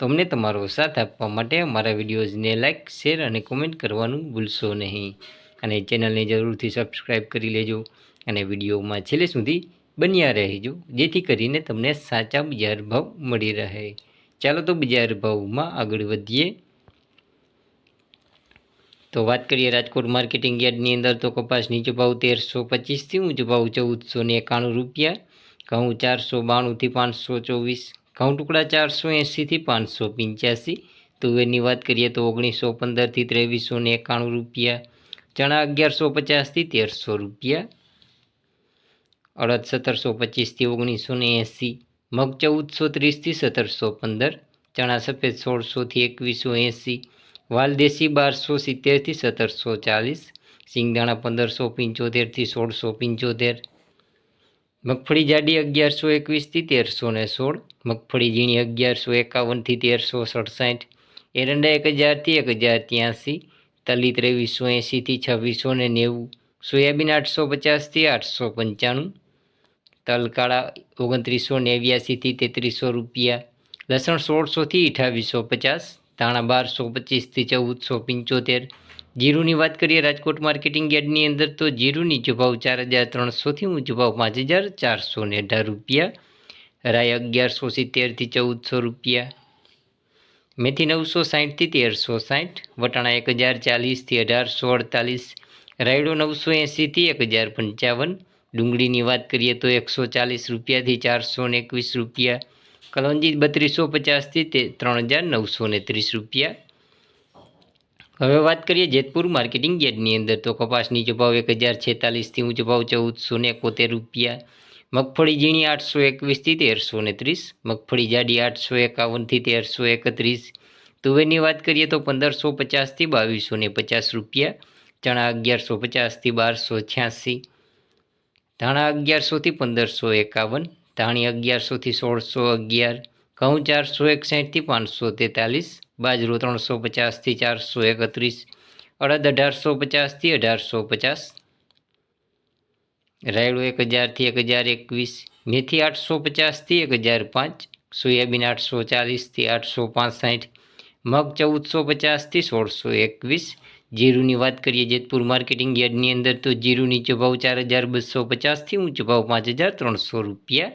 તો અમને તમારો સાથ આપવા માટે અમારા વિડીયોઝને લાઇક શેર અને કોમેન્ટ કરવાનું ભૂલશો નહીં. અને ચેનલને જરૂરથી સબસ્ક્રાઈબ કરી લેજો અને વિડીયોમાં છેલ્લે સુધી બન્યા રહેજો, જેથી કરીને તમને સાચા બજાર ભાવ મળી રહે. ચાલો તો બજાર ભાવમાં આગળ વધીએ. તો વાત કરીએ રાજકોટ માર્કેટિંગ યાર્ડની અંદર તો કપાસ નીચો ભાવ તેરસો પચીસથી ઊંચો ભાવ ચૌદસો ને એકાણું રૂપિયા, ઘઉં ચારસો બાણુંથી પાંચસો ચોવીસ ઘઉં ટુકડા ચારસો એંસીથી પાંચસો પંચ્યાસી. તુવેરની વાત કરીએ તો ઓગણીસો પંદરથી ત્રેવીસો ને એકાણું રૂપિયા. ચણા અગિયારસો પચાસથી તેરસો રૂપિયા. અડદ સત્તરસો પચીસથી ઓગણીસો ને એંસી મગ ચૌદસો ત્રીસથી સત્તરસો પંદર. ચણા સફેદ સોળસોથી એકવીસો એંસી વાલદેશી બારસો સિત્તેરથી સત્તરસો ચાલીસ. સિંગદાણા પંદરસો પંચોતેરથી સોળસો પંચોતેર. મગફળી જાડી અગિયારસો એકવીસથી તેરસો ને સોળ, મગફળી ઝીણી અગિયારસો એકાવનથી તેરસો સડસાઠ, એરંડા એક હજારથી એક હજાર ત્યાંસી, તલી ત્રેવીસો એંશીથી છવ્વીસો ને નેવું, સોયાબીન આઠસો પચાસથી આઠસો પંચાણું તલ કાળા ઓગણત્રીસો નેવ્યાસીથી તેત્રીસો રૂપિયા, લસણ સોળસોથી અઠાવીસો પચાસ ધાણા બારસો, પચીસથી ચૌદસો, પંચોતેર. જીરુની વાત કરીએ રાજકોટ માર્કેટિંગ યાર્ડની અંદર, તો જીરુની ભાવ ચાર હજાર ત્રણસોથી ઊંચો ભાવ પાંચ હજાર ચારસો ને અઢાર રૂપિયા. રાય અગિયારસો સિત્તેરથી ચૌદસો રૂપિયા. મેથી નવસો સાહીઠથી તેરસો સાહીઠ વટાણા એક હજાર ચાલીસથી અઢારસો અડતાલીસ. રાયડો નવસો એંસીથી એક હજાર પંચાવન. ડુંગળીની વાત કરીએ તો એકસો ચાલીસ રૂપિયાથી ચારસો એકવીસ રૂપિયા. કલોંજી બત્રીસો પચાસથી તે ત્રણ હજાર નવસો ને ત્રીસ રૂપિયા. હવે વાત કરીએ જેતપુર માર્કેટિંગ યાર્ડની અંદર, તો કપાસ નીચો એક હજાર છેતાલીસથી ઊંચો ભાવ ચૌદસો ને એકોતેર રૂપિયા. મગફળી ઝીણી આઠસો એકવીસથી તેરસો ને ત્રીસ. મગફળી જાડી આઠસો એકાવનથી તેરસો એકત્રીસ. તુવેરની વાત કરીએ તો પંદરસો પચાસથી બાવીસો ને પચાસ રૂપિયા. ચણા અગિયારસો પચાસથી બારસો છ્યાસી. ધાણા અગિયારસોથી પંદરસો એકાવન. ધાણી અગિયારસોથી સોળસો અગિયાર, ઘઉં ચારસો એકસાઠથી પાંચસો તેતાલીસ, બાજરો ત્રણસો પચાસથી ચારસો એકત્રીસ, અડદ અઢારસો પચાસથી અઢારસો પચાસ, રાયડો એક હજારથી એક હજાર એકવીસ, મેથી આઠસો પચાસથી એક હજાર પાંચ, સોયાબીન આઠસો ચાલીસથી આઠસો પાંસઠ, મગ ચૌદસો પચાસથી સોળસો એકવીસ, જીરુની વાત કરીએ જેતપુર માર્કેટિંગ યાર્ડની અંદર તો જીરુ નીચો ભાવ ચાર હજાર બસો પચાસથી ઊંચો ભાવ પાંચ હજાર ત્રણસો રૂપિયા